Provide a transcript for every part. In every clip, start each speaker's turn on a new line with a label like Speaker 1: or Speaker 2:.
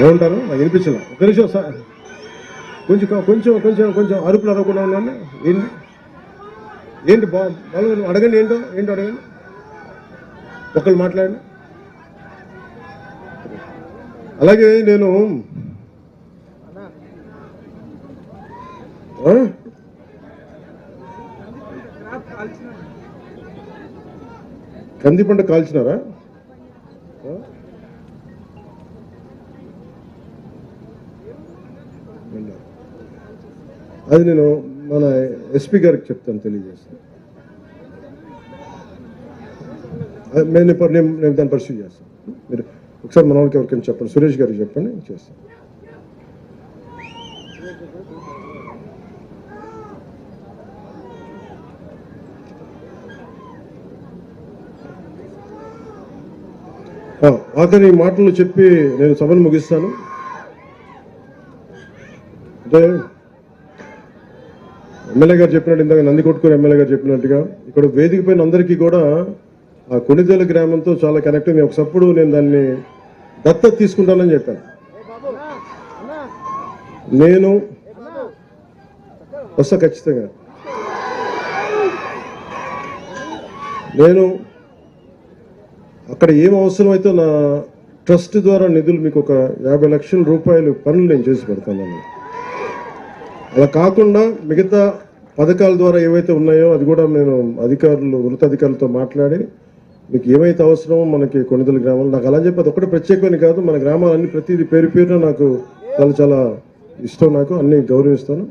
Speaker 1: ఏమంటారు? నాకు వినిపించలే. ఒక నిమిషం సార్ కొంచెం కొంచెం కొంచెం కొంచెం అరుపులు అరవకుండా ఉన్నాను ఏంటి? ఏంటి బా అడగండి ఏంటో? ఏంటో అడగండి. ఒకళ్ళు మాట్లాడండి. అలాగే నేను కంది పంట కాల్చినారా? వెళ్ళారు. అది నేను మన ఎస్పీ గారికి చెప్తాను తెలియజేస్తాను. నేను ఇప్పుడు నేను నేను దాన్ని పరిశీలి చేస్తాను. మీరు ఒకసారి మన వాళ్ళకి ఎవరికైనా చెప్పండి. సురేష్ గారికి చెప్పండి నేను చేస్తాను. ఆఖరి మాటలు చెప్పి నేను సభను ముగిస్తాను. అంటే ఎమ్మెల్యే గారు చెప్పినట్టు ఇందాక నంది కొట్టుకుని ఎమ్మెల్యే గారు చెప్పినట్టుగా ఇక్కడ వేదిక పైన అందరికీ కూడా ఆ కొణిదేల గ్రామంతో చాలా కనెక్ట్ అయింది. ఒకసప్పుడు నేను దాన్ని దత్తత తీసుకుంటానని చెప్పాను. నేను వస్తా ఖచ్చితంగా. నేను అక్కడ ఏం అవసరమైతే నా ట్రస్ట్ ద్వారా నిధులు మీకు ఒక యాభై లక్షల రూపాయలు పనులు నేను చేసి పెడతాను అలా కాకుండా మిగతా పథకాల ద్వారా ఏవైతే ఉన్నాయో అది కూడా నేను అధికారులు ఉన్నతాధికారులతో మాట్లాడి మీకు ఏమైతే అవసరమో మనకి కొనిదల గ్రామాలు నాకు అలా చెప్పి అది ఒకటి ప్రత్యేకమని కాదు మన గ్రామాలన్నీ ప్రతిదీ పేరు పేరున నాకు చాలా చాలా ఇష్టం నాకు అన్ని గౌరవిస్తాను.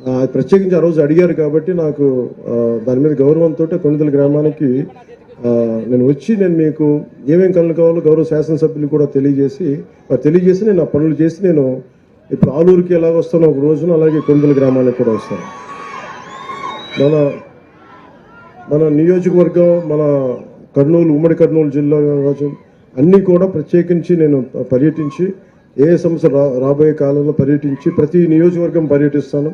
Speaker 1: అది ప్రత్యేకించి ఆ రోజు అడిగారు కాబట్టి నాకు దాని మీద గౌరవంతో కొనిదల గ్రామానికి నేను వచ్చి నేను మీకు ఏమేమి కళ్ళు కావాలో గౌరవ శాసనసభ్యులు కూడా తెలియజేసి తెలియజేసి నేను ఆ పనులు చేసి నేను ఇప్పుడు ఆలూరుకి ఎలాగ వస్తానో ఒక రోజున అలాగే కొందల గ్రామానికి కూడా వస్తాను మన మన నియోజకవర్గం మన కర్నూలు ఉమ్మడి కర్నూలు జిల్లా కావచ్చు అన్నీ కూడా ప్రత్యేకించి నేను పర్యటించి ఏ సమస్య రా రాబోయే కాలంలో పర్యటించి ప్రతి నియోజకవర్గం పర్యటిస్తాను.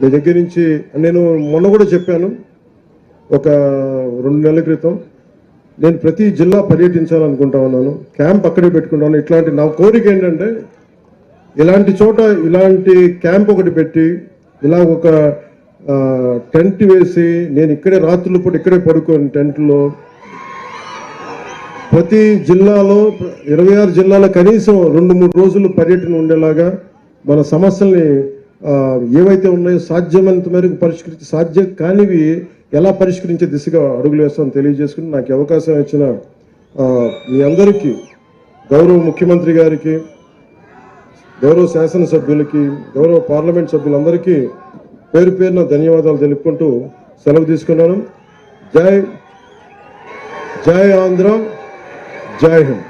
Speaker 1: మీ దగ్గర నుంచి నేను మొన్న కూడా చెప్పాను ఒక రెండు నెలల క్రితం నేను ప్రతి జిల్లా పర్యటించాలనుకుంటా ఉన్నాను. క్యాంప్ అక్కడే పెట్టుకుంటాను ఇట్లాంటి నా కోరిక ఏంటంటే ఇలాంటి చోట ఇలాంటి క్యాంప్ ఒకటి పెట్టి ఇలా ఒక టెంట్ వేసి నేను ఇక్కడే రాత్రుల పూట ఇక్కడే పడుకోను టెంట్లో ప్రతి జిల్లాలో ఇరవై ఆరు జిల్లాల కనీసం రెండు మూడు రోజులు పర్యటన ఉండేలాగా మన సమస్యల్ని ఏవైతే ఉన్నాయో సాధ్యమైనంత మేరకు పరిష్కరించి సాధ్యం కానివి ఎలా పరిష్కరించే దిశగా అడుగులు వేస్తామని తెలియజేసుకుని నాకు అవకాశం ఇచ్చిన మీ అందరికీ గౌరవ ముఖ్యమంత్రి గారికి గౌరవ శాసనసభ్యులకి గౌరవ పార్లమెంట్ సభ్యులందరికీ పేరు పేరున ధన్యవాదాలు తెలుపుకుంటూ సెలవు తీసుకున్నాను. జై జై ఆంధ్ర జై హింద్.